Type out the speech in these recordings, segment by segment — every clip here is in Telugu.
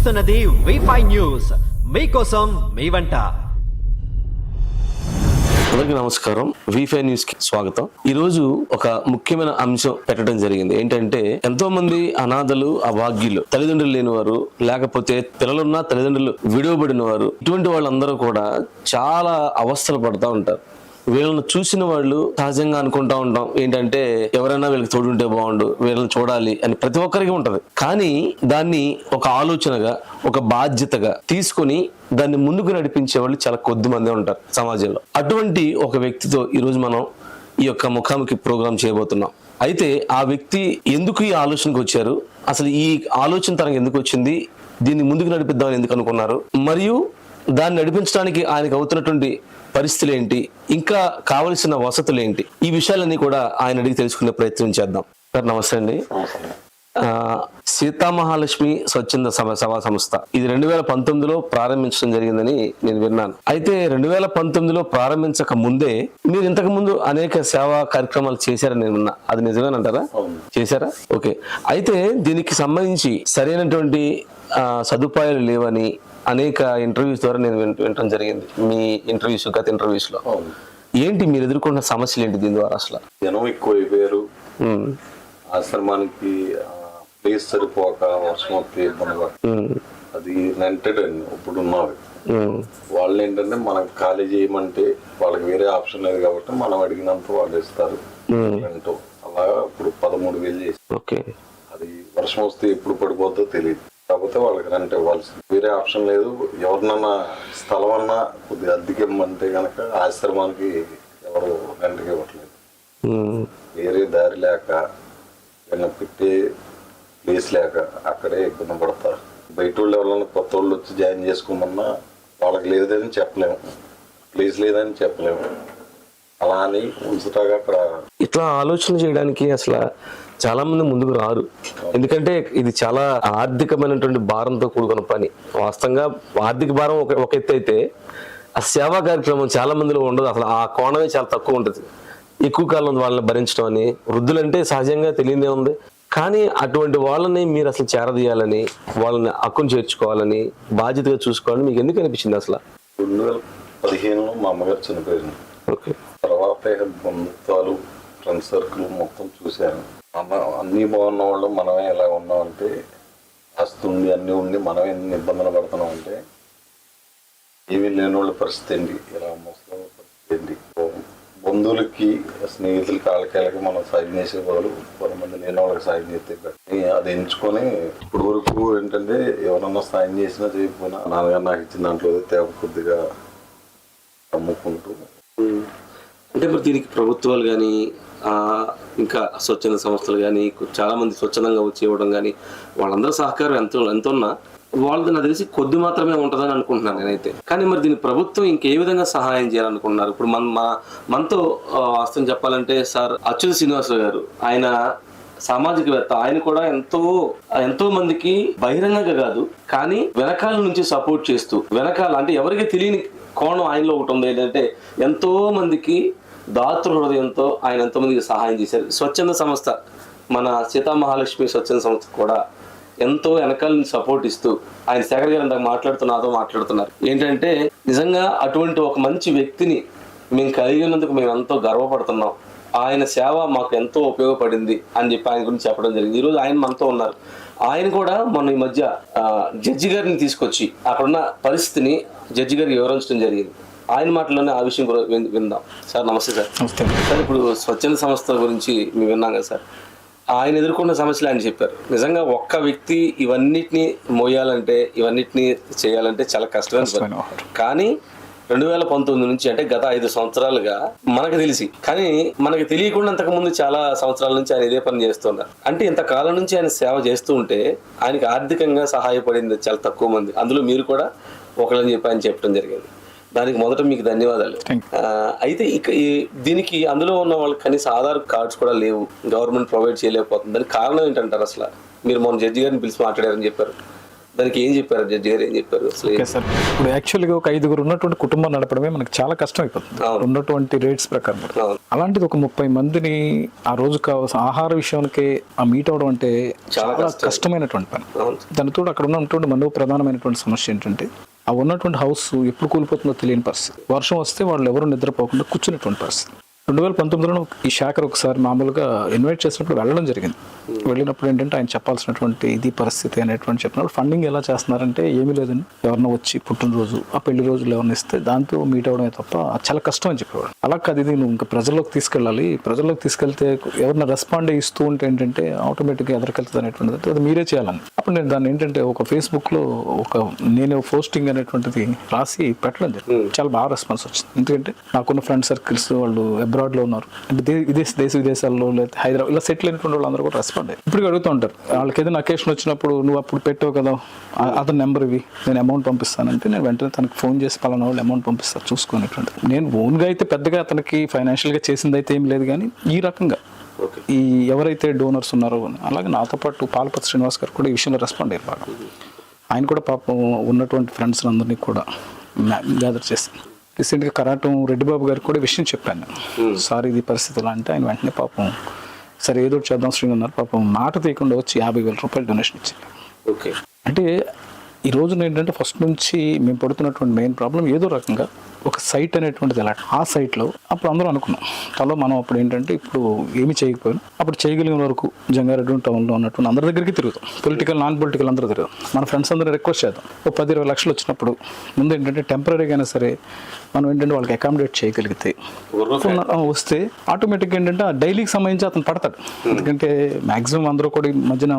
చూస్తున్నది వి న్యూస్ మీకోసం మీ వంట. అందరికీ నమస్కారం. వీఫై న్యూస్కి స్వాగతం. ఈ రోజు ఒక ముఖ్యమైన అంశం పెట్టడం జరిగింది. ఏంటంటే ఎంతో మంది అనాథలు అభాగ్యులు తల్లిదండ్రులు లేని వారు లేకపోతే పిల్లలున్న తల్లిదండ్రులు విడవబడిన వారు ఇటువంటి వాళ్ళందరూ కూడా చాలా అవస్థలు పడుతూ ఉంటారు. వీళ్ళని చూసిన వాళ్ళు సహజంగా అనుకుంటా ఉంటాం. ఏంటంటే ఎవరైనా వీళ్ళకి తోడుంటే బాగుండు వీళ్ళని చూడాలి అని ప్రతి ఒక్కరికి ఉంటది. కానీ దాన్ని ఒక ఆలోచనగా ఒక బాధ్యతగా తీసుకొని దాన్ని ముందుకు నడిపించే వాళ్ళు చాలా కొద్ది మందే ఉంటారు సమాజంలో. అటువంటి ఒక వ్యక్తితో ఈరోజు మనం ఈ యొక్క ముఖాముఖి ప్రోగ్రాం చేయబోతున్నాం. అయితే ఆ వ్యక్తి ఎందుకు ఈ ఆలోచనకు వచ్చారు? అసలు ఈ ఆలోచన తనకు ఎందుకు వచ్చింది? దీన్ని ముందుకు నడిపిద్దామని ఎందుకు అనుకున్నారు? మరియు దాన్ని నడిపించడానికి ఆయనకు అవుతున్నటువంటి పరిస్థితులు ఏంటి ఇంకా కావలసిన వసతులు ఏంటి ఈ విషయాలన్నీ కూడా ఆయన అడిగి తెలుసుకునే ప్రయత్నం చేద్దాం. సార్ నమస్తే అండి. సీతామహాలక్ష్మి స్వచ్ఛంద సభ సంస్థ. ఇది రెండు వేల పంతొమ్మిదిలో ప్రారంభించడం జరిగిందని నేను విన్నాను. అయితే రెండు వేల పంతొమ్మిదిలో ప్రారంభించక ముందే మీరు ఇంతకు ముందు అనేక సేవా కార్యక్రమాలు చేశారని నేను విన్నా. అది నిజమేనంటారా? చేశారా? ఓకే. అయితే దీనికి సంబంధించి సరైనటువంటి సదుపాయాలు లేవని అనేక ఇంటర్వ్యూస్ ద్వారా నేను విన్- వినటం జరిగింది. మీ ఇంటర్వ్యూస్ గత ఇంటర్వ్యూస్లో. ఏంటి మీరు ఎదుర్కొన్న సమస్యలు ఏంటి దీని ద్వారా అసలు? జనం ఎక్కువ అయిపోయారు ఆశ్రమానికి ప్లేస్ సరిపోక వర్షం వస్తే ఇబ్బంది అది రెంటెడ్ అండి ఇప్పుడు ఉన్నవి వాళ్ళు ఏంటంటే మనకు ఖాళీ చేయమంటే వాళ్ళకి వేరే ఆప్షన్ లేదు కాబట్టి మనం అడిగినంత వాళ్ళు ఇస్తారు. రెంట్. అలా ఇప్పుడు పదమూడు వేలు చేసి. ఓకే. అది వర్షం వస్తే ఎప్పుడు పడిపోద్దో తెలియదు కాకపోతే వాళ్ళకి రెంట్ ఇవ్వాల్సింది వేరే ఆప్షన్ లేదు. ఎవరినన్నా స్థలం అన్నా కొద్దిగా అద్దెకి ఇమ్మంటే కనుక ఆశ్రమానికి ఎవరు రెంట్కి ఇవ్వట్లేదు. వేరే దారి లేక ఏమైనా పెట్టే ప్లేస్ లేక అక్కడే ఇబ్బంది పడతారు. బయట వాళ్ళు ఎవరైనా కొత్త వాళ్ళు వచ్చి జాయిన్ చేసుకోమన్నా వాళ్ళకి లేదని చెప్పలేము. ప్లేస్ లేదని చెప్పలేము. అలా అని ఉంచుతాగా అక్కడ ఇట్లా ఆలోచన చేయడానికి అసలు చాలా మంది ముందుకు రారు. ఎందుకంటే ఇది చాలా ఆర్థికమైనటువంటి భారంతో కూడుకున్న పని. వాస్తవంగా ఆర్థిక భారం ఒక ఒక ఎత్తు అయితే ఆ సేవా కార్యక్రమం చాలా మందిలో ఉండదు. అసలు ఆ కోణమే చాలా తక్కువ ఉంటుంది. ఎక్కువ కాలం వాళ్ళని భరించడం అని వృద్ధులంటే సహజంగా తెలియదే ఉంది. కానీ అటువంటి వాళ్ళని మీరు అసలు చేరదీయాలని వాళ్ళని హక్కును చేర్చుకోవాలని బాధ్యతగా చూసుకోవాలని మీకు ఎందుకు అనిపించింది అసలు? రెండు వేల పదిహేనులో మా అమ్మగారు చనిపోయింది ఓకే. తర్వాత ఇక బంధుత్వాలు ఫ్రెండ్ సర్కిల్ మొత్తం చూశాను. మన అన్నీ బాగున్న వాళ్ళు మనమే ఎలా ఉన్నామంటే ఆస్తి ఉండి అన్నీ ఉండి మనమే ఎన్ని ఇబ్బందులు పడుతున్నాం అంటే ఏమీ లేని వాళ్ళ పరిస్థితి ఏంటి ఇలా ముసలి పరిస్థితి ఏంటి బంధువులకి స్నేహితులకి వాళ్ళకి మనం సాయం చేసే బదులు కొంతమంది లేని వాళ్ళకి సాయం చేస్తే అది ఎంచుకొని ఇప్పుడు వరకు ఏంటంటే ఎవరన్నా సాయం చేసినా చేయకపోయినా నాన్నగారు నాకు ఇచ్చిన దాంట్లో తేవ కొద్దిగా అమ్ముకుంటూ అంటే మరి దీనికి ప్రభుత్వాలు కానీ ఇంకా స్వచ్ఛంద సంస్థలు కానీ చాలా మంది స్వచ్ఛందంగా వచ్చి ఇవ్వడం కానీ వాళ్ళందరూ సహకారం ఎంత ఎంత ఉన్నా వాళ్ళది నాకు తెలిసి కొద్ది మాత్రమే ఉంటుందని అనుకుంటున్నాను నేనైతే. కానీ మరి దీన్ని ప్రభుత్వం ఇంకే విధంగా సహాయం చేయాలనుకుంటున్నారు. ఇప్పుడు మన మా మనతో వాస్తవం చెప్పాలంటే సార్ అచ్యుత శ్రీనివాసరావు గారు ఆయన సామాజికవేత్త ఆయన కూడా ఎంతో ఎంతో మందికి బహిరంగంగా కాదు కానీ వెనకాల నుంచి సపోర్ట్ చేస్తూ వెనకాల అంటే ఎవరికి తెలియని కోణం ఆయనలో ఒకటి ఉంది. ఏంటంటే ఎంతో మందికి దాతృ హృదయంతో ఆయన ఎంతోమందికి సహాయం చేశారు. స్వచ్ఛంద సంస్థ మన సీతామహాలక్ష్మి స్వచ్ఛంద సంస్థ కూడా ఎంతో వెనకాలని సపోర్ట్ ఇస్తూ ఆయన శేఖర్ గారు ఇందాక మాట్లాడుతున్నాతో మాట్లాడుతున్నారు. ఏంటంటే నిజంగా అటువంటి ఒక మంచి వ్యక్తిని మేము కలిగినందుకు మేము ఎంతో గర్వపడుతున్నాం. ఆయన సేవ మాకు ఎంతో ఉపయోగపడింది అని చెప్పి ఆయన గురించి చెప్పడం జరిగింది. ఈరోజు ఆయన మనతో ఉన్నారు. ఆయన కూడా మొన్న ఈ మధ్య జడ్జి గారిని తీసుకొచ్చి అక్కడున్న పరిస్థితిని జడ్జి గారికి వివరించడం జరిగింది. ఆయన మాటలోనే ఆ విషయం కూడా విందాం. సార్ నమస్తే సార్. సార్ ఇప్పుడు స్వచ్ఛంద సంస్థ గురించి మేము విన్నాం కదా సార్. ఆయన ఎదుర్కొన్న సమస్యలు ఆయన చెప్పారు. నిజంగా ఒక్క వ్యక్తి ఇవన్నిటిని మోయాలంటే ఇవన్నిటిని చేయాలంటే చాలా కష్టమైన కానీ రెండు వేల పంతొమ్మిది నుంచి అంటే గత ఐదు సంవత్సరాలుగా మనకు తెలిసి కానీ మనకి తెలియకుండా అంతకు ముందు చాలా సంవత్సరాల నుంచి ఆయన ఇదే పని చేస్తున్నారు. అంటే ఇంతకాలం నుంచి ఆయన సేవ చేస్తూ ఉంటే ఆయనకి ఆర్థికంగా సహాయపడింది చాలా తక్కువ మంది. అందులో మీరు కూడా ఒకళ్ళని చెప్పి ఆయన చెప్పడం జరిగింది. దానికి మొదట మీకు ధన్యవాదాలు. అయితే ఇక దీనికి అందులో ఉన్న వాళ్ళకి కనీసం ఆధార్ కార్డ్స్ కూడా లేవు. గవర్నమెంట్ ప్రొవైడ్ చేయలేకపోతుంది దానికి కారణం ఏంటంటారు అసలు? మీరు మొన్న జడ్జి గారిని పిలిచి మాట్లాడారని చెప్పారు. దానికి ఏం చెప్పారు? జడ్జి గారు ఏం చెప్పారు? Okay sir. ఇప్పుడు యాక్చువల్గా ఒక ఐదుగురు ఉన్నటువంటి కుటుంబం నడపడమే మనకి చాలా కష్టం అయిపోతుంది. ఉన్నటువంటి రేట్స్ ప్రకారం. అలాంటిది ఒక ముప్పై మందిని ఆ రోజు కావాల్సిన ఆహార విషయానికి ఆ మీట్ అవడం అంటే చాలా చాలా కష్టం. కష్టమైనటువంటి పని. దానితో అక్కడ ఉన్నటువంటి మనో ప్రధానమైనటువంటి సమస్య ఏంటంటే ఆ ఉన్నటువంటి హౌస్ ఎప్పుడు కూలిపోతుందో తెలియని పరిస్థితి. వర్షం వస్తే వాళ్ళు ఎవరు నిద్రపోకుండా కూర్చునేటువంటి పరిస్థితి. రెండు వేల పంతొమ్మిదిలో ఈ శాఖర్ ఒకసారి మామూలుగా ఇన్వైట్ చేసినప్పుడు వెళ్ళడం జరిగింది. వెళ్ళినప్పుడు ఏంటంటే ఆయన చెప్పాల్సినటువంటి ఇది పరిస్థితి అనేటువంటి చెప్పినప్పుడు ఫండింగ్ ఎలా చేస్తున్నారంటే ఏమీ లేదండి. ఎవరన్నా వచ్చి పుట్టినరోజు ఆ పెళ్ళి రోజులు ఎవరిని ఇస్తే దాంతో మీట్ అవడమే తప్ప చాలా కష్టం అని చెప్పేవాడు. అలా కాదు ఇది నువ్వు ఇంకా ప్రజల్లోకి తీసుకెళ్ళాలి. ప్రజల్లోకి తీసుకెళ్తే ఎవరిని రెస్పాండ్ ఇస్తూ ఉంటే ఏంటంటే ఆటోమేటిక్గా ఎదరికెళ్తుంది అనేటువంటిది అది మీరే చేయాలని. అప్పుడు నేను దాన్ని ఏంటంటే ఒక ఫేస్బుక్లో ఒక నేను పోస్టింగ్ అనేటువంటిది రాసి పెట్టడం జరిగింది. చాలా బాగా రెస్పాన్స్ వచ్చింది. ఎందుకంటే నాకున్న ఫ్రెండ్ సర్కిల్స్ వాళ్ళు లో ఉన్నారు. అంటే విదేశ దేశ విదేశాల్లో లేదా హైదరాబాద్ ఇలా సెటిల్ అయినటువంటి వాళ్ళందరూ కూడా రెస్పాండ్ అయ్యారు. ఇప్పుడు అడుగుతూ ఉంటారు. వాళ్ళకి ఏదైనా అకేషన్ వచ్చినప్పుడు నువ్వు అప్పుడు పెట్టావు కదా అతని నెంబర్ ఇవి నేను అమౌంట్ పంపిస్తానంటే నేను వెంటనే తనకి ఫోన్ చేసి పలానా వాళ్ళు అమౌంట్ పంపిస్తాను చూసుకునేటువంటి నేను ఓన్గా అయితే పెద్దగా అతనికి ఫైనాన్షియల్గా చేసింది అయితే ఏం లేదు కానీ ఈ రకంగా ఈ ఎవరైతే డోనర్స్ ఉన్నారో అలాగే నాతో పాటు పాలపతి శ్రీనివాస్ గారు కూడా ఈ విషయంలో రెస్పాండ్ అయ్యారు బాగా. ఆయన కూడా పాపం ఉన్నటువంటి ఫ్రెండ్స్ అందరినీ కూడా గ్యాదర్ చేసి రీసెంట్గా కరాటం రెడ్డిబాబు గారికి కూడా విషయం చెప్పాను. సార్ ఇది పరిస్థితి ఇలా అంటే ఆయన వెంటనే పాపం సరే ఏదో చేద్దాం శ్రీని అన్నారు పాపం మాట తీయకుండా వచ్చి యాభై వేల రూపాయలు డొనేషన్ ఇచ్చారు. ఓకే. అంటే ఈ రోజున ఏంటంటే ఫస్ట్ నుంచి మేము పడుతున్నటువంటి మెయిన్ ప్రాబ్లం ఏదో రకంగా ఒక సైట్ అనేటువంటిది ఎలా ఆ సైట్లో అప్పుడు అందరూ అనుకున్నాం. తలో మనం అప్పుడు ఏంటంటే ఇప్పుడు ఏమి చేయకపోయినా అప్పుడు చేయగలిగిన వరకు జంగారెడ్డి టౌన్లో ఉన్నటువంటి అందరి దగ్గరికి తిరుగుతాం. పొలిటికల్ నాన్ పొలిటికల్ అందరూ తిరుగుతాం. మన ఫ్రెండ్స్ అందరూ రిక్వెస్ట్ చేద్దాం. ఒక పది ఇరవై లక్షలు వచ్చినప్పుడు ముందు ఏంటంటే టెంపరీగా అయినా సరే మనం ఏంటంటే వాళ్ళకి అకామిడేట్ చేయగలిగితే వస్తే ఆటోమేటిక్గా ఏంటంటే ఆ డైలీకి సంబంధించి అతను పడతాడు. ఎందుకంటే మాక్సిమం అందరూ కూడా ఈ మధ్యన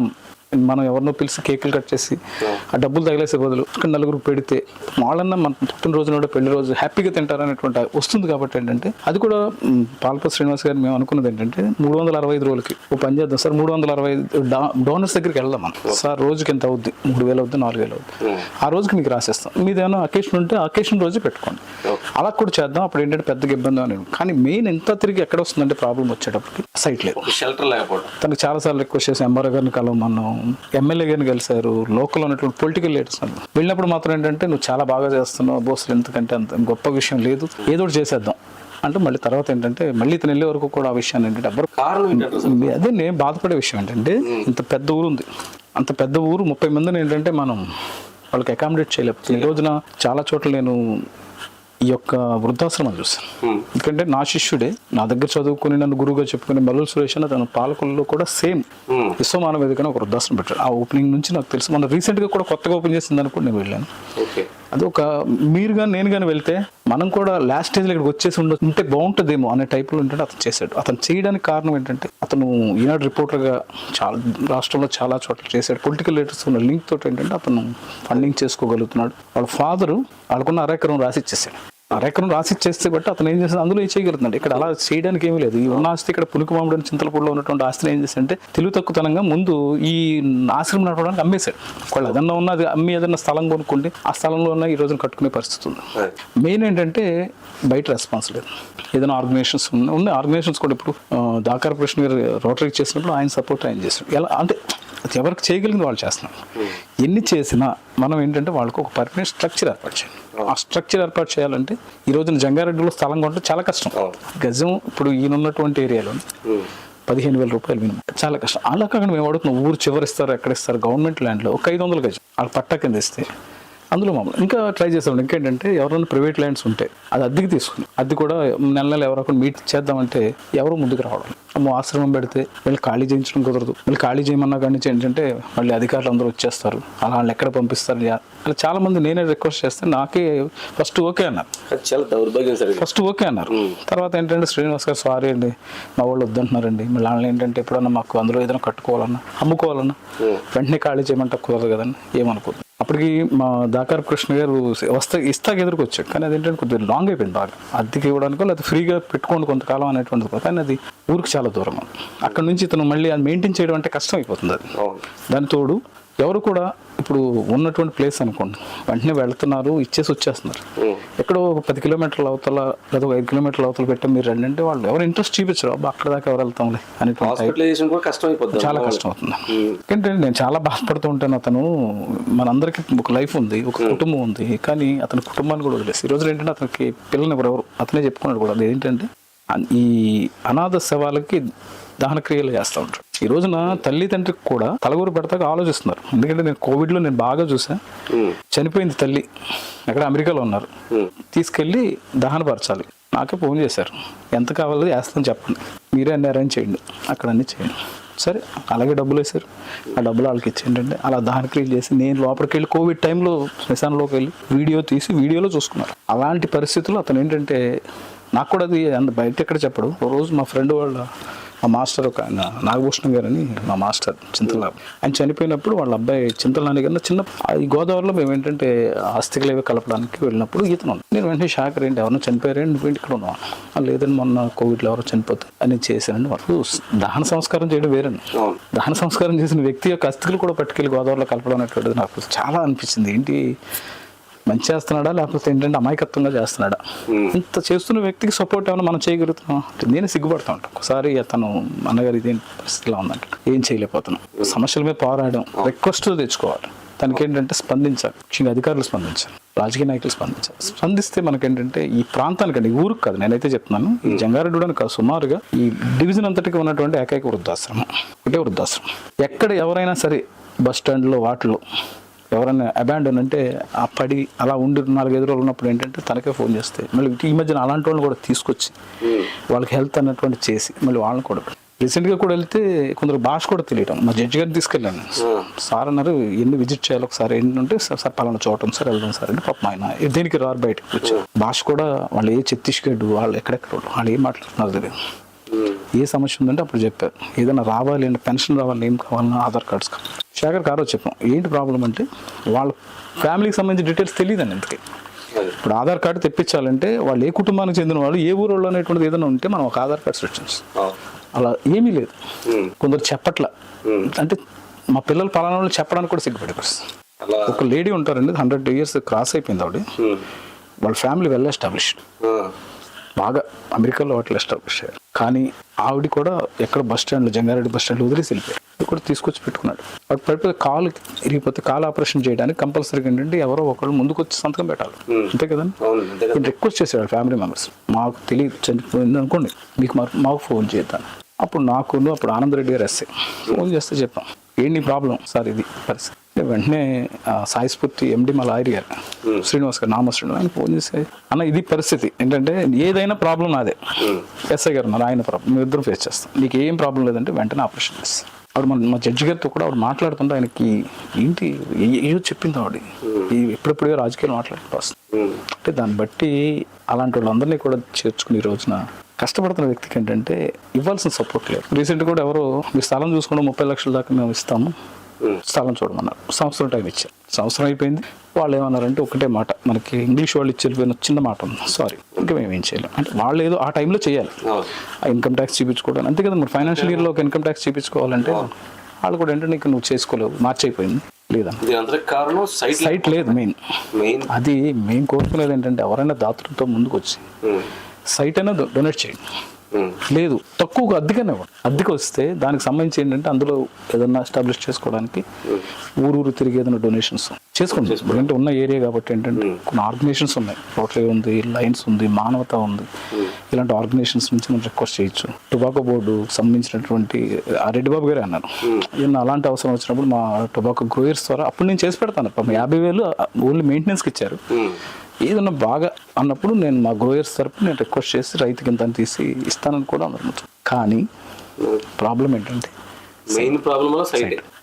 మనం ఎవరినో పిలిచి కేకులు కట్ చేసి ఆ డబ్బులు తగిలేసే బదులు ఇక్కడ నలుగురు పెడితే వాళ్ళన్నా మన పుట్టినరోజు నాడు పెళ్ళి రోజు హ్యాపీగా తింటారనేటువంటి వస్తుంది కాబట్టి ఏంటంటే అది కూడా మ్, పాల్పతి శ్రీనివాస్ గారు మేము అనుకున్నది ఏంటంటే మూడు వందల అరవై ఐదు రోజులకి ఓ పని చేద్దాం. సార్ మూడు వందల అరవై ఐదు డోనర్స్ దగ్గరికి వెళ్దాం మనం సార్ రోజుకి ఎంత అవుద్ది? మూడు వేలు అవుద్ది నాలుగు వేలు అవుద్ది ఆ రోజుకి మీకు రాసేస్తాం. మీదేమైనా అకేషన్ ఉంటే అకేషన్ రోజు పెట్టుకోండి. అలా కూడా చేద్దాం. అప్పుడు ఏంటంటే పెద్దగా ఇబ్బంది అని కానీ మెయిన్ ఎంత తిరిగి ఎక్కడ వస్తుందంటే ప్రాబ్లం వచ్చేటప్పటికి సైట్ లేదు. షెల్టర్ లేకపోవడం తనకు చాలాసార్లు రిక్వెస్ట్ చేసి ఎంఆర్ఓ గారిని కలవమన్నాం. ఎమ్మెల్యే గారిని కలిశారు లోకల్ ఉన్నటువంటి పొలిటికల్ లీడర్స్ వెళ్ళినప్పుడు మాత్రం ఏంటంటే నువ్వు చాలా బాగా చేస్తున్నావు బోసులు ఎందుకంటే అంత గొప్ప విషయం లేదు. ఏదో ఒకటి చేసేద్దాం. అంటే మళ్ళీ తర్వాత ఏంటంటే మళ్ళీ ఇతను వెళ్ళే వరకు కూడా ఆ విషయాన్ని ఏంటంటే కారణం? మీ- అదే నేను బాధపడే విషయం ఏంటంటే ఇంత పెద్ద ఊరు ఉంది. అంత పెద్ద ఊరు ముప్పై మందిని ఏంటంటే మనం వాళ్ళకి అకామిడేట్ చేయలేకపోతే ఈ రోజున చాలా చోట్ల నేను ఈ యొక్క వృద్ధాశ్రమం చూసాను ఎందుకంటే నా శిష్యుడే నా దగ్గర చదువుకుని నన్ను గురువుగా చెప్పుకుని మల్లు సురేష్ అని తన పాలకుల్లో కూడా సేమ్ విశ్వమాన వేదికన ఒక వృద్ధాశ్రమం పెట్టాడు. ఆ ఓపెనింగ్ నుంచి నాకు తెలుసు. మన రీసెంట్గా కూడా కొత్తగా ఓపెన్ చేసిందని కూడా నేను వెళ్ళాను. అది ఒక మీరు కానీ నేను కానీ వెళ్తే మనం కూడా లాస్ట్ స్టేజ్లో ఇక్కడికి వచ్చేసి ఉండ ఉంటే బాగుంటుందేమో అనే టైప్లో ఏంటంటే అతను చేశాడు. అతను చేయడానికి కారణం ఏంటంటే అతను ఈనాడు రిపోర్టర్గా చాలా రాష్ట్రంలో చాలా చోట్ల చేశాడు. పొలిటికల్ లీడర్స్ ఉన్న లింక్ తోటి ఏంటంటే అతను ఫండింగ్ చేసుకోగలుగుతున్నాడు. వాళ్ళ ఫాదరు వాళ్ళకున్న అరెకరం రాసి ఇచ్చేసాడు అరెకరం రాసి ఇచ్చేస్తే బట్టి అతను ఏం చేస్తాడు? అందులో ఏం చేయగలుగుతున్నాడు ఇక్కడ అలా చేయడానికి ఏమీ లేదు. ఈ ఉన్న ఆస్తి ఇక్కడ పులికమామిడి చింతలపూడిలో ఉన్నటువంటి ఆస్తిని ఏం చేశాడంటే తెలుగు తక్కువతనంగా ముందు ఈ ఆశ్రమం నడపడానికి అమ్మేశాడు. ఒకళ్ళు ఏదన్నా ఉన్న అది అమ్మి ఏదన్నా స్థలం కొనుక్కుంటే ఆ స్థలంలో ఉన్న ఈ రోజున కట్టుకునే పరిస్థితి ఉంది. మెయిన్ ఏంటంటే బయట రెస్పాన్స్ లేదు. ఏదైనా ఆర్గనైజేషన్స్ ఉన్నాయి ఉన్నాయి. ఆర్గనైజేషన్స్ కూడా ఇప్పుడు ఆ, దాకార కృష్ణ గారు రోటరీ చేసినప్పుడు ఆయన సపోర్ట్ ఆయన చేశాడు. ఎలా అంటే అది ఎవరికి చేయగలిగింది వాళ్ళు చేస్తున్నారు. ఎన్ని చేసినా మనం ఏంటంటే వాళ్ళకు ఒక పర్మనెంట్ స్ట్రక్చర్ ఏర్పాటు చేయాలి. ఆ స్ట్రక్చర్ ఏర్పాటు చేయాలంటే ఈ రోజున జంగారెడ్డిలో స్థలం కొంటే చాలా కష్టం. గజం ఇప్పుడు ఈయన ఉన్నటువంటి ఏరియాలో పదిహేను వేల రూపాయలు మినిమం. చాలా కష్టం. అలా కాకుండా మేము అడుగుతున్నాం ఊరు చివరిస్తారు ఎక్కడ ఇస్తారు గవర్నమెంట్ ల్యాండ్లో ఒక ఐదు వందల గజం. వాళ్ళు పట్టా కింద ఇస్తే అందులో మామూలు. ఇంకా ట్రై చేస్తాం ఇంకేంటంటే ఎవరైనా ప్రైవేట్ ల్యాండ్స్ ఉంటే అది అద్దెకి తీసుకుని అది కూడా నెల నెల ఎవరో మీట్ చేద్దామంటే ఎవరు ముందుకు రావడం. ఆశ్రమం పెడితే వీళ్ళు ఖాళీ చేయించడం కుదరదు. వీళ్ళు ఖాళీ చేయమన్నా కానీ ఏంటంటే మళ్ళీ అధికారులు అందరూ వచ్చేస్తారు. అలా వాళ్ళు ఎక్కడ పంపిస్తారు? అలా చాలా మంది నేనే రిక్వెస్ట్ చేస్తే నాకే ఫస్ట్ ఓకే అన్నారు. అది చాలా దౌర్భాగ్యం సార్ ఇది. ఫస్ట్ ఓకే అన్నారు. తర్వాత ఏంటంటే శ్రీనివాస్ గారు సారీ అండి మా వాళ్ళు వద్దంటున్నారండి. మళ్ళీ వాళ్ళు ఏంటంటే ఎప్పుడన్నా మాకు అందులో ఏదైనా కట్టుకోవాలన్నా అమ్ముకోవాలన్నా వెంటనే ఖాళీ చేయమంటే కుదరదు కదండి. ఏమనుకోదు అప్పటికి మా దాకార కృష్ణ గారు వస్తా ఇస్తాక ఎదురుకు వచ్చాడు కానీ అదేంటంటే కొద్దిగా లాంగ్ అయిపోయింది బాగా. అద్దెకి ఇవ్వడానికో లేకపోతే ఫ్రీగా పెట్టుకోండి కొంతకాలం అనేటువంటిది. కానీ అది ఊరికి చాలా దూరం. అక్కడ నుంచి ఇతను మళ్ళీ అది మెయింటైన్ చేయడం అంటే కష్టం అయిపోతుంది అది దాని తోడు ఎవరు కూడా ఇప్పుడు ఉన్నటువంటి ప్లేస్ అనుకోండి వెంటనే వెళ్తున్నారు ఇచ్చేసి వచ్చేస్తున్నారు. ఎక్కడో ఒక పది కిలోమీటర్ల అవతల లేదా ఒక ఐదు కిలోమీటర్ల అవతల పెట్టి మీరు రండి అంటే వాళ్ళు ఎవరు ఇంట్రెస్ట్ చూపించరు. అబ్బా అక్కడ దాకా ఎవరు వెళ్తాంలే అయిపోద్ది చాలా కష్టం అవుతుంది ఎందుకంటే నేను చాలా బాధపడుతూ ఉంటాను అతను. మనందరికీ ఒక లైఫ్ ఉంది ఒక కుటుంబం ఉంది. కానీ అతని కుటుంబాన్ని కూడా వదిలేసి ఈ రోజు ఏంటంటే అతనికి పిల్లల్ని ఎవరు అతనే చెప్పుకున్నాడు కూడా. అది ఏంటంటే అన్- ఈ అనాథ శవాలకి దహన క్రియలు చేస్తూ ఉంటారు. ఈ రోజున తల్లిదండ్రికి కూడా తలగూరు పెడతాక ఆలోచిస్తున్నారు. ఎందుకంటే నేను కోవిడ్లో నేను బాగా చూసా చనిపోయింది తల్లి. అక్కడ అమెరికాలో ఉన్నారు. తీసుకెళ్ళి దహనపరచాలి. నాకే ఫోన్ చేశారు. ఎంత కావాలో వేస్తాను చెప్పండి. మీరే అన్ని అరేంజ్ చేయండి. అక్కడ అన్ని చేయండి. సరే అలాగే డబ్బులు వేశారు. ఆ డబ్బులు వాళ్ళకి ఇచ్చేయండి అలా దహన క్రియలు చేసి నేను లోపలికి వెళ్ళి కోవిడ్ టైంలో శ్మశానంలోకి వెళ్ళి వీడియో తీసి వీడియోలో చూసుకున్నారు. అలాంటి పరిస్థితుల్లో అతను ఏంటంటే నాకు కూడా అది అంత బయట ఎక్కడ చెప్పడు. ఓ రోజు మా ఫ్రెండ్ వాళ్ళ మా మాస్టర్ ఒక ఆయన నాగభూషణం గారు అని మా మాస్టర్ చింతల ఆయన చనిపోయినప్పుడు వాళ్ళ అబ్బాయి చింతల నాని గారిన చిన్న ఈ గోదావరిలో మేము ఏంటంటే ఆస్తికలు కలపడానికి వెళ్ళినప్పుడు ఈతను. నేను వెంటనే షాక్ ఏంటి ఎవరైనా చనిపోయారేంటి నువ్వు ఇక్కడ ఉన్నావు? "ఆ, లేదండి మొన్న కోవిడ్లో ఎవరో చనిపోతే అని చేశానండి వాళ్ళు. దహన సంస్కారం చేయడం వేరండి. దహన సంస్కారం చేసిన వ్యక్తి యొక్క అస్థికలు కూడా పట్టుకెళ్ళి గోదావరిలో కలపడం అనేటువంటిది నాకు చాలా అనిపించింది. ఏంటి మంచి చేస్తున్నాడా లేకపోతే ఏంటంటే అమాయకత్వంగా చేస్తున్నాడా? ఇంత చేస్తున్న వ్యక్తికి సపోర్ట్ ఏమైనా మనం చేయగలుగుతున్నాం నేను సిగ్గుపడతా ఉంటాను ఒకసారి అతను అన్నగారు ఇదేం పరిస్థితిలో ఉందంట ఏం చేయలేకపోతున్నాం. సమస్యల మీద పోరాడడం రిక్వెస్ట్ తెచ్చుకోవాలి. తనకి ఏంటంటే స్పందించాలి. ముఖ్యంగా అధికారులు స్పందించాలి. రాజకీయ నాయకులు స్పందించాలి. స్పందిస్తే మనకేంటంటే ఈ ప్రాంతానికండి ఈ ఊరికి కాదు నేనైతే చెప్తున్నాను ఈ జంగారెడ్డి కాదు సుమారుగా ఈ డివిజన్ అంతటికి ఉన్నటువంటి ఏకైక వృద్ధాశ్రమం. ఒకటే వృద్ధాశ్రమం. ఎక్కడ ఎవరైనా సరే బస్ స్టాండ్లో వాటిలో ఎవరైనా అబాండన్ అంటే ఆ పడి అలా ఉండి నాలుగైదు రోజులు ఉన్నప్పుడు ఏంటంటే తనకే ఫోన్ చేస్తే. మళ్ళీ ఈ మధ్యన అలాంటి వాళ్ళని కూడా తీసుకొచ్చి వాళ్ళకి హెల్త్ అన్నటువంటి చేసి మళ్ళీ వాళ్ళని కూడా రీసెంట్గా కూడా వెళ్తే కొందరు భాష కూడా తెలియటం. మా జడ్జి గారిని తీసుకెళ్ళాను. సార్ అన్నారు ఎన్ని విజిట్ చేయాలి ఒకసారి ఏంటంటే సార్ సార్ పలానా చూడటం సార్ వెళ్దాం సార్? అంటే పాపం ఆయన దేనికి రారు బయటకు వచ్చారు. భాష కూడా వాళ్ళు ఏ ఛత్తీస్గఢ్ వాళ్ళు ఎక్కడెక్కడ వాళ్ళు వాళ్ళు ఏం మాట్లాడుతున్నారు తెలియదు. ఏ సమస్య ఉందంటే అప్పుడు చెప్పారు ఏదైనా రావాలి అంటే పెన్షన్ రావాలి ఏం కావాలన్నా ఆధార్ కార్డ్స్ కావాలి. శేఖర్ గారు చెప్పాం. ఏంటి ప్రాబ్లం అంటే వాళ్ళ ఫ్యామిలీకి సంబంధించిన డీటెయిల్స్ తెలియదండి ఇంతకీ. ఇప్పుడు ఆధార్ కార్డు తెప్పించాలంటే వాళ్ళు ఏ కుటుంబానికి చెందిన వాళ్ళు ఏ ఊరు అనేటువంటిది ఏదైనా ఉంటే మనం ఒక ఆధార్ కార్డ్ సృష్టించాం అలా ఏమీ లేదు. కొందరు చెప్పట్ల. అంటే మా పిల్లలు పలానా వాళ్ళు చెప్పడానికి కూడా సిగ్గుపడే పరిస్థితి. అలా. ఒక లేడీ ఉంటారండి హండ్రెడ్ ఇయర్స్ క్రాస్ అయిపోయింది ఆవిడ. వాళ్ళ ఫ్యామిలీ వెల్ ఎస్టాబ్లిష్డ్. బాగా అమెరికాలో వాటిలో ఎస్టాబ్లిష్ అయ్యారు. కానీ ఆవిడ కూడా ఎక్కడ బస్ స్టాండ్లో జంగారెడ్డి బస్ స్టాండ్లో వదిలేసి వెళ్ళిపోయారు. ఇది కూడా తీసుకొచ్చి పెట్టుకున్నాడు. వాడు పడిపోతే కాలు ఇరిగిపోతే కాలు ఆపరేషన్ చేయడానికి కంపల్సరీగా ఏంటంటే ఎవరో ఒకళ్ళు ముందుకు వచ్చి సంతకం పెట్టాలి. అంతే కదండి రిక్వెస్ట్ చేసేవాడు ఫ్యామిలీ మెంబర్స్ మాకు తెలియదు చనిపోయింది అనుకోండి మీకు మాకు ఫోన్ చేద్దాం. అప్పుడు నాకు అప్పుడు ఆనందరెడ్డి గారు ఎస్ఐ ఫోన్ చేస్తే చెప్పాం. ఏంటి ప్రాబ్లం సార్ ఇది పరిస్థితి. వెంటనే ఆ, సాయి స్ఫూర్తి ఎండి మా లాయర్ గారు శ్రీనివాస్ గారు నామ శ్రీనివాస్ ఆయన ఫోన్ చేసి అన్న ఇది పరిస్థితి. ఏంటంటే ఏదైనా ప్రాబ్లం నాదే. ఎస్ఐ గారు ఉన్నారు ఆయన ప్రాబ్లం. మేము ఇద్దరు ఫేస్ చేస్తాం. మీకు ఏం ప్రాబ్లం లేదంటే వెంటనే ఆపరేషన్ చేస్తాం. ఆవిడ మన మా జడ్జి గారితో కూడా ఆవిడ మాట్లాడుతుంటే ఆయనకి ఏంటి ఏ- ఏదో చెప్పింది ఆవిడ. ఈ ఎప్పుడెప్పుడో రాజకీయాలు మాట్లాడుతూ వస్తుంది అంటే దాన్ని బట్టి అలాంటి వాళ్ళందరినీ కూడా చేర్చుకుని ఈ రోజున కష్టపడుతున్న వ్యక్తికి ఏంటంటే ఇవ్వాల్సిన సపోర్ట్ లేదు. రీసెంట్ కూడా ఎవరో మీ స్థలం చూసుకుంటే ముప్పై లక్షల దాకా మేము ఇస్తాము. స్థలం చూడమన్నారు. సంవత్సరం టైం ఇచ్చారు. సంవత్సరం అయిపోయింది. వాళ్ళు ఏమన్నారంటే ఒకటే మాట. మనకి ఇంగ్లీష్ వాళ్ళు ఇచ్చి వెళ్ళిపోయిన చిన్న మాట ఉంది. సారీ ఇంకా మేము ఏం చేయలేం. అంటే వాళ్ళు ఏదో ఆ టైంలో చేయాలి. ఆ ఇన్కమ్ ట్యాక్స్ చూపించుకోవడం అంతే కదా మరి ఫైనాన్షియల్ ఇయర్లో ఒక ఇన్కమ్ ట్యాక్స్ చూపించుకోవాలంటే వాళ్ళు కూడా ఏంటంటే నీకు నువ్వు చేసుకోలేవు. మార్చైపోయింది లేదన్న దీని అంతటి కారణం సైట్ సైట్ లేదు మెయిన్ మెయిన్ అది మేము కోరుకునేది ఏంటంటే ఎవరైనా దాతృతో ముందుకు వచ్చి సైట్ అయినా డొనేట్ చేయండి. లేదు తక్కువగా అద్దెకనే అద్దెకి వస్తే దానికి సంబంధించి ఏంటంటే అందులో ఏదన్నా ఎస్టాబ్లిష్ చేసుకోవడానికి ఊరు ఊరు తిరిగి ఏదైనా డొనేషన్స్ చేసుకోండి. ఎందుకంటే ఉన్న ఏరియా కాబట్టి ఏంటంటే కొన్ని ఆర్గనైజేషన్స్ ఉన్నాయి. రోటరీ ఉంది లైన్స్ ఉంది మానవత ఉంది. ఇలాంటి ఆర్గనైజేషన్స్ నుంచి మనం రిక్వెస్ట్ చేయొచ్చు. టొబాకో బోర్డు సంబంధించినటువంటి ఆ రెడ్డి బాబు గారే అన్నారు. ఏమన్నా అలాంటి అవసరం వచ్చినప్పుడు మా టొబాకో గ్రోయర్స్ ద్వారా అప్పుడు నేను చేసి పెడతాను. పాపం యాభై వేలు ఓన్లీ మెయింటెనెన్స్కి ఇచ్చారు. ఏదన్నా బాగా అన్నప్పుడు నేను మా గ్రోయర్స్ తరపు నేను రిక్వెస్ట్ చేసి రైతుకి ఇంత తీసి ఇస్తానని కూడా అన్నారు కానీ ప్రాబ్లం ఏంటంటే మెయిన్ ప్రాబ్లం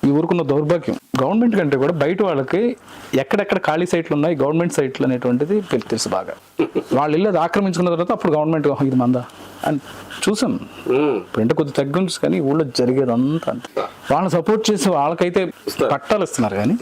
ఈ ఊరుకున్న దౌర్భాగ్యం. గవర్నమెంట్ కంటే కూడా బయట వాళ్ళకి ఎక్కడెక్కడ ఖాళీ సైట్లు ఉన్నాయి గవర్నమెంట్ సైట్లు అనేటువంటిది తెలు- తెలుసు బాగా. వాళ్ళు ఇల్లు అది ఆక్రమించుకున్న తర్వాత అప్పుడు గవర్నమెంట్ "ఓహ్, ఇది మందా? అని చూసాం. ఇప్పుడు అంటే కొద్ది తగ్గించు కానీ ఊళ్ళో జరిగేదంతా అంతే. వాళ్ళని సపోర్ట్ చేసి వాళ్ళకైతే. పట్టాలు ఇస్తున్నారు కానీ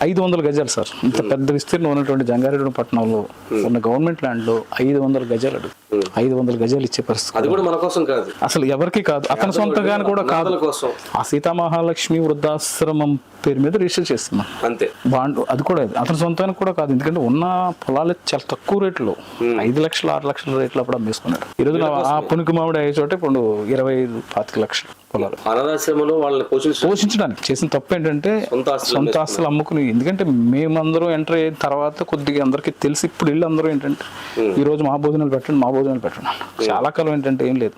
ఐదు వందల గజాలు సార్. ఇంత పెద్ద విస్తీర్ణం ఉన్నటువంటి జంగారెడ్డి పట్టణంలో ఉన్న గవర్నమెంట్ ల్యాండ్లో ఐదు వందల గజాలు అడుగు ఐదు వందల గజాలు ఇచ్చే పరిస్థితి అది కూడా మన కోసం కాదు. అసలు ఎవరికి కాదు అతని సొంతగాని కూడా కాదు. కోసం. ఆ సీతామహాలక్ష్మి వృద్ధాశ్రమం పేరు మీద రిజిస్టర్ చేస్తున్నాం. అంతే. బాండ్ అది కూడా అతని సొంతానికి కూడా కాదు. ఎందుకంటే ఉన్న పొలాలు చాలా తక్కువ రేట్లో. ఐదు లక్షలు ఆరు లక్షల రేట్లు అప్పుడు అమ్మేసుకున్నారు. ఈ రోజు ఆ పునికి మామిడి అయ్యే చోట ఇప్పుడు ఇరవై ఐదు పాతిక లక్షలు పొలాలు. అనాథాశ్రమంలో వాళ్ళని పోషించడం పోషించడానికి చేసిన తప్పు ఏంటంటే సొంత ఆస్తులు సొంత ఆస్తులు అమ్ముకుని ఎందుకంటే మేమందరం ఎంటర్ అయిన తర్వాత కొద్దిగా అందరికీ తెలిసి ఇప్పుడు ఇల్లు అందరూ ఏంటంటే ఈ రోజు మా భోజనాలు పెట్టండి మా భోజనాలు పెట్టండి. చాలా కాలం ఏంటంటే ఏం లేదు.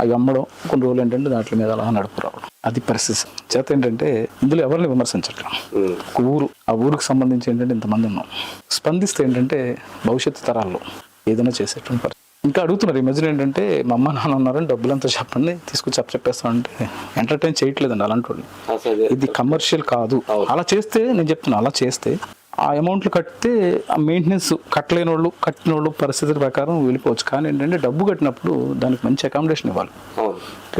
అవి అమ్మడం కొన్ని రోజులు ఏంటంటే దాంట్లో మీద అలా నడుపు రావడం. అది పరిస్థితి. చేత ఏంటంటే ఇందులో ఎవరిని విమర్శించట్లేదు. ఒక ఊరు ఆ ఊరికి సంబంధించి ఏంటంటే ఇంతమంది ఉన్నాం. స్పందిస్తే ఏంటంటే భవిష్యత్తు తరాల్లో ఏదైనా చేసేటువంటి పరిస్థితి. ఇంకా అడుగుతున్నారు. ఈ మధ్యన ఏంటంటే మా అమ్మ నాన్న ఉన్నారని డబ్బులంతా చెప్పండి తీసుకొచ్చి చెప్ప చెప్పేస్తామంటే ఎంటర్టైన్ చేయట్లేదండి అలాంటి. ఇది కమర్షియల్ కాదు. అలా చేస్తే నేను చెప్తున్నా అలా చేస్తే ఆ అమౌంట్లు కడితే ఆ మెయింటెనెన్స్ కట్టలేని వాళ్ళు కట్టిన వాళ్ళు పరిస్థితుల ప్రకారం వెళ్ళిపోవచ్చు. కానీ ఏంటంటే డబ్బు కట్టినప్పుడు దానికి మంచి అకామిడేషన్ ఇవ్వాలి.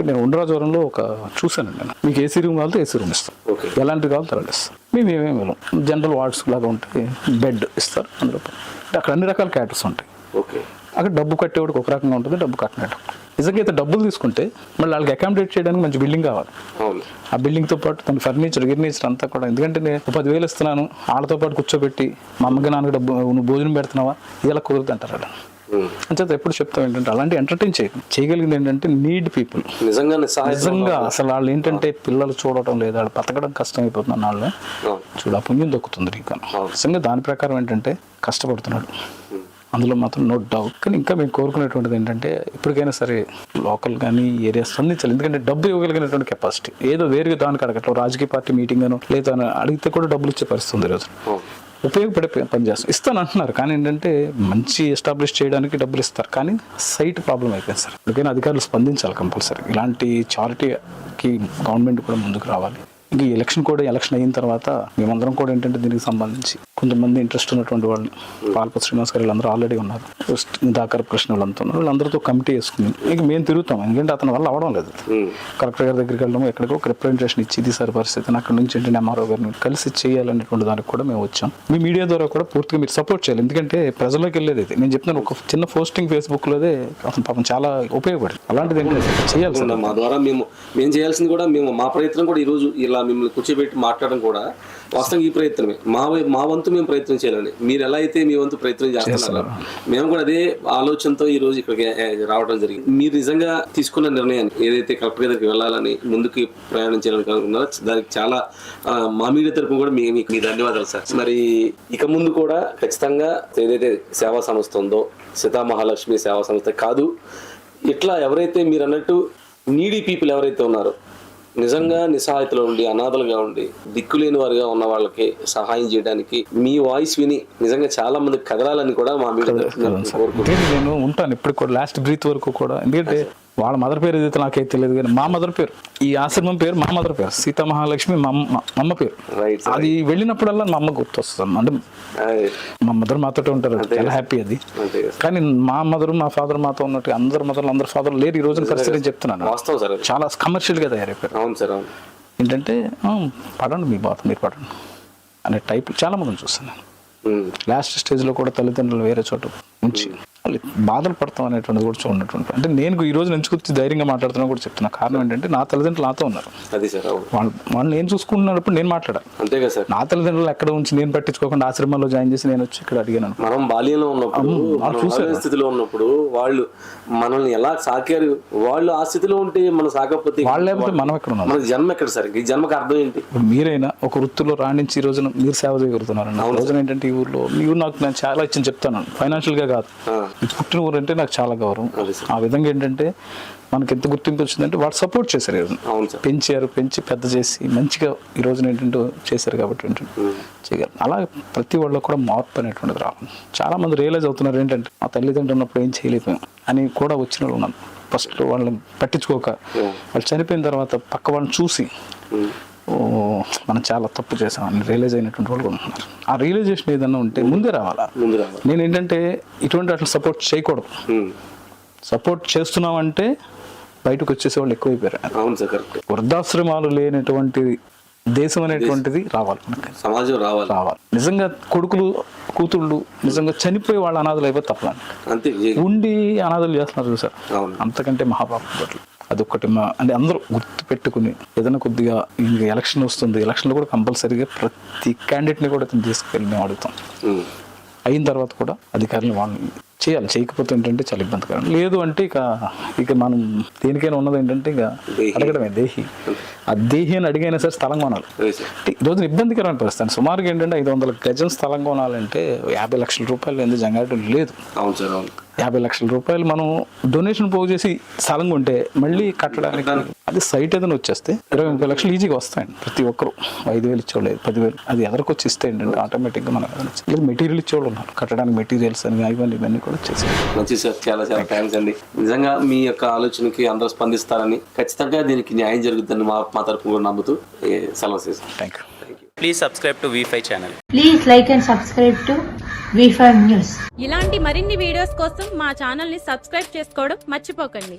నేను ఉండరాజవరంలో ఒక చూశానండి నేను. మీకు ఏసీ రూమ్ కావాలంటే ఏసీ రూమ్ ఇస్తాం. ఓకే. ఎలాంటి కావాలి తరలి ఇస్తాం. మేము ఏమేమి వెళ్ళాం జనరల్ వార్డ్స్ లాగా ఉంటే బెడ్ ఇస్తారు అందులో. అక్కడ అన్ని రకాల క్యాటర్స్ ఉంటాయి. ఓకే. అక్కడ డబ్బు కట్టేవాడికి ఒక రకంగా ఉంటుంది డబ్బు కట్టినట్టు నిజంగా అయితే డబ్బులు తీసుకుంటే మళ్ళీ వాళ్ళకి అకామిడేట్ చేయడానికి మంచి బిల్డింగ్ కావాలి. ఆ బిల్డింగ్తో పాటు తన ఫర్నిచర్ గిర్నిచర్ అంతా కూడా. ఎందుకంటే నేను పదివేలు ఇస్తున్నాను వాళ్ళతో పాటు కూర్చోబెట్టి మా అమ్మకి నాన్నకి డబ్బు నువ్వు భోజనం పెడుతున్నావా? ఇలా కుదరదు అంటారు. అంచేత ఎప్పుడు చెప్తాం ఏంటంటే అలాంటి ఎంటర్టైన్ చేయడం చేయగలిగింది ఏంటంటే నీడ్ పీపుల్ నిజంగా అసలు వాళ్ళు ఏంటంటే పిల్లలు చూడటం లేదు వాళ్ళు బతకడం కష్టం అయిపోతుంది వాళ్ళు. చూడు పుణ్యం దొక్కుతుంది నిజంగా దాని ప్రకారం ఏంటంటే కష్టపడుతున్నాడు. అందులో మాత్రం నో డౌట్ కానీ ఇంకా మేము కోరుకునేటువంటిది ఏంటంటే ఇప్పటికైనా సరే లోకల్ కానీ ఏరియా స్పందించాలి ఎందుకంటే డబ్బు ఇవ్వగలిగినటువంటి కెపాసిటీ ఏదో వేరుగా దానికి అడగట్లేదు రాజకీయ పార్టీ మీటింగ్ అనో లేదా అని అడిగితే కూడా డబ్బులు ఇచ్చే పరిస్థితి ఉంది ఈరోజు. అవును. ఉపయోగపడే ప- పని చేస్తాం. ఇస్తాను అంటున్నారు. కానీ ఏంటంటే మంచి ఎస్టాబ్లిష్ చేయడానికి డబ్బులు ఇస్తారు. కానీ సైట్ ప్రాబ్లం అయిపోయింది సార్. అందుకని అధికారులు స్పందించాలి కంపల్సరీ. ఇలాంటి చారిటీకి గవర్నమెంట్ కూడా ముందుకు రావాలి. ఇంకా ఎలక్షన్ కూడా ఎలక్షన్ అయిన తర్వాత మేమందరం కూడా ఏంటంటే దీనికి సంబంధించి కొంతమంది ఇంట్రెస్ట్ ఉన్నటువంటి వాళ్ళు పాల్ప శ్రీనివాస్ గారు వీళ్ళందరూ ఆల్రెడీ ఉన్నారు. దాకర కృష్ణ వాళ్ళంతా ఉన్నారు వాళ్ళందరితో కమిటీ వేసుకుని ఇంక మేము తిరుగుతాం. ఎందుకంటే అతని వల్ల అవడం లేదు. ఉమ్. కలెక్టర్ గారి దగ్గరికి వెళ్ళడం ఎక్కడికో ఒక రిప్రజెంటేషన్ ఇచ్చి ఇది సార్ పరిస్థితి అక్కడ నుంచి ఏంటంటే ఎంఆర్ఓ గారిని కలిసి చేయాలనేటువంటి దానికి కూడా మేము వచ్చాం. మీ మీడియా ద్వారా కూడా పూర్తిగా మీరు సపోర్ట్ చేయాలి. ఎందుకంటే ప్రజల్లోకి వెళ్ళేది ఇది. నేను చెప్తున్నాను ఒక చిన్న పోస్టింగ్ ఫేస్బుక్ లోదే అతను పాపం చాలా ఉపయోగపడింది. అలాంటిది ఏంటంటే చేయాలి సార్ మా ద్వారా మేము మేము చేయాల్సింది కూడా మేము మా ప్రయత్నం కూడా ఈ రోజు ఇలా మిమ్మల్ని కూర్చోబెట్టి మాట్లాడడం కూడా వాస్తవంగా ఈ ప్రయత్నమే. మా మా వంతు మేము ప్రయత్నం చేయాలని మీరు ఎలా అయితే మీ వంతు ప్రయత్నం చేస్తున్నారు మేము కూడా అదే ఆలోచనతో ఈ రోజు ఇక్కడికి రావడం జరిగింది. మీరు నిజంగా తీసుకున్న నిర్ణయాన్ని ఏదైతే కలెక్టర్ దగ్గరికి వెళ్ళాలని ముందుకు ప్రయాణం చేయాలని అనుకున్నారో దానికి చాలా మా మీడియా తరపున కూడా మీ మీకు మీ ధన్యవాదాలు సార్. మరి ఇక ముందు కూడా ఖచ్చితంగా ఏదైతే సేవా సంస్థ ఉందో సీతా మహాలక్ష్మి సేవా సంస్థ కాదు ఇట్లా ఎవరైతే మీరు అన్నట్టు నీడీ పీపుల్ ఎవరైతే ఉన్నారో నిజంగా నిస్సహాయతలో ఉండి అనాథలుగా ఉండి దిక్కులేని వారుగా ఉన్న వాళ్ళకి సహాయం చేయడానికి మీ వాయిస్ విని నిజంగా చాలా మంది కదలాలని కూడా మా మీద నేను ఉంటాను ఇప్పుడు కూడా లాస్ట్ బ్రీత్ వరకు కూడా. ఎందుకంటే వాళ్ళ మదర్ పేరు ఏదైతే నాకైతే తెలియదు కానీ మా మదర్ పేరు. ఈ ఆశ్రమం పేరు మా మదర్ పేరు. సీతా మహాలక్ష్మి మా అమ్మ పేరు. రైట్ అది వెళ్ళినప్పుడల్లా మా అమ్మ గుర్తొస్తుంది. అంటే మా మదర్ మాతో ఉంటారు. చాలా హ్యాపీ అది. కానీ మా మదర్ మా ఫాదర్ మాతో ఉన్నట్టు అందరు మదర్లు అందరు ఫాదర్ లేరు. ఈ రోజున పరిస్థితి నేను చెప్తున్నాను. వాస్తవం సార్ అది. చాలా కమర్షియల్గా తయారైపోయారు. అవును సార్ అవును. ఏంటంటే "ఆ, పడండి మీ బాత మీరు పడండి అనే టైప్ చాలా మందిని చూస్తాను నేను. ఉమ్. లాస్ట్ స్టేజ్లో కూడా తల్లిదండ్రులు వేరే చోట ఉంచి బాధలు పడతాం అనేటువంటిది కూడా చూడనటువంటి అంటే నేను ఈ రోజు ఎంచుకొచ్చి ధైర్యంగా మాట్లాడుతున్నా కూడా చెప్తున్నా. కారణం ఏంటంటే నా తల్లిదండ్రులు నాతో ఉన్నారు. అది సార్ వాళ్ళు వాళ్ళు నేను చూసుకుంటున్నప్పుడు నేను మాట్లాడాలి అంతే కదా సార్. నా తల్లిదండ్రులు ఎక్కడ ఉంచి నేను పట్టించుకోకుండా ఆశ్రమంలో జాయిన్ చేసి నేను వచ్చి ఇక్కడ అడిగాను. మనం బాల్యంలో ఉన్నప్పుడు స్థితిలో ఉన్నప్పుడు వాళ్ళు మనల్ని ఎలా సాకారు? వాళ్ళు ఆ స్థితిలో ఉంటే మనం సాకపోతే వాళ్ళు లేకపోతే మనం ఎక్కడ ఉన్నాం? మన జన్మ ఎక్కడ సార్? ఈ జన్మకు అర్థం ఏంటి? మీరైనా ఒక వృత్తిలో రాణించి ఈ రోజున మీరు సేవ చేయగలుగుతున్నారండి ఆ రోజున ఏంటంటే ఈ ఊర్లో మీ ఊరు నాకు నేను చాలా ఇచ్చింది చెప్తాను. ఫైనాన్షియల్గా కాదు. పుట్టిన ఊరు అంటే నాకు చాలా గౌరవం. ఆ విధంగా ఏంటంటే మనకి ఎంత గుర్తింపు వచ్చిందంటే వాళ్ళు సపోర్ట్ చేశారు ఈ రోజున. అవును సార్. పెంచారు పెంచి పెద్ద చేసి మంచిగా ఈ రోజున ఏంటంటే చేశారు కాబట్టి ఏంటంటే చేయగలరు అలా ప్రతి వాళ్ళలో కూడా మార్పు అనేటువంటిది రావాలి చాలా మంది రియలైజ్ అవుతున్నారు ఏంటంటే మా తల్లిదండ్రులు ఉన్నప్పుడు ఏం చేయలేకపోయాం అని కూడా వచ్చిన వాళ్ళు ఉన్నారు. ఫస్ట్ వాళ్ళని పట్టించుకోక వాళ్ళు చనిపోయిన తర్వాత పక్క వాళ్ళని చూసి మనం చాలా తప్పు చేసామని రియలైజ్ అయినటువంటి వాళ్ళు కూడా ఉన్నారు. ఆ రియలైజేషన్ ఏదన్నా ఉంటే ముందే రావాలా? నేను ఏంటంటే ఇటువంటి అట్లా సపోర్ట్ చేయకూడదు. సపోర్ట్ చేస్తున్నామంటే బయటకు వచ్చేసే వాళ్ళు ఎక్కువైపోయారు. అవును సార్ కరెక్ట్. వృద్ధాశ్రమాలు లేనటువంటి దేశం అనేటువంటిది రావాలి మనకి. సమాజం రావాలి. రావాలి. నిజంగా కొడుకులు కూతుళ్ళు నిజంగా చనిపోయి వాళ్ళ అనాథలు అయిపోతే తప్పదండి అంతే. ఉండి అనాథలు చేస్తున్నారు చూసారు. అంతకంటే మహాపాపం అదొక్కటి మా అంటే అందరూ గుర్తు పెట్టుకుని ఏదైనా కొద్దిగా ఇంకా ఎలక్షన్ వస్తుంది ఎలక్షన్లో కూడా కంపల్సరీగా ప్రతి క్యాండిడేట్ని కూడా అతను తీసుకెళ్ళి మేము అడుగుతాం. అయిన తర్వాత కూడా అధికారులు వాళ్ళని చేయాలి. చేయకపోతే ఏంటంటే చాలా ఇబ్బందికరం. లేదు అంటే ఇక ఇక మనం దేనికైనా ఉన్నది ఏంటంటే ఇక. అడగడమే దేహి. ఆ దేహి అని అడిగైనా సరే స్థలం కొనాలి. అదే సార్. అంటే ఈ రోజున ఇబ్బందికరమైన పరిస్థితి. సుమారుగా ఏంటంటే ఐదు వందల గజం స్థలం కొనాలంటే యాభై లక్షల రూపాయలు ఎందుకు జంగాటం లేదు. అవును సార్ అవును. యాభై లక్షల రూపాయలు మనం డొనేషన్ పోగు చేసి స్థలం కొంటే మళ్ళీ కట్టడానికి అది సైట్ ఏదైనా వచ్చేస్తే ఇరవై ముప్పై లక్షలు ఈజీగా వస్తాయండి ప్రతి ఒక్కరు. ఐదు వేలు ఇచ్చేవాళ్ళు పదివేలు అది ఎదరికి వచ్చి ఇస్తే ఏంటంటే ఆటోమేటిక్గా మనకు లేదు మెటీరియల్ ఇచ్చేవాళ్ళు ఉన్నారు. కట్టడానికి మెటీరియల్స్ అని ఇవన్నీ ఇవన్నీ కూడా. వచ్చేసి. మంచి సార్ చాలా చాలా థ్యాంక్స్ అండి. నిజంగా మీ యొక్క ఆలోచనకి అందరూ స్పందిస్తారని ఖచ్చితంగా దీనికి న్యాయం జరుగుతుందని మా మా తరఫున కూడా నమ్ముతూ సెలవు చేస్తాం. Thank you Please subscribe to V5 channel. Please like and subscribe to V5 News. ఇలాంటి మరిన్ని వీడియోస్ కోసం మా ఛానల్ని సబ్స్క్రైబ్ చేసుకోవడం మర్చిపోకండి.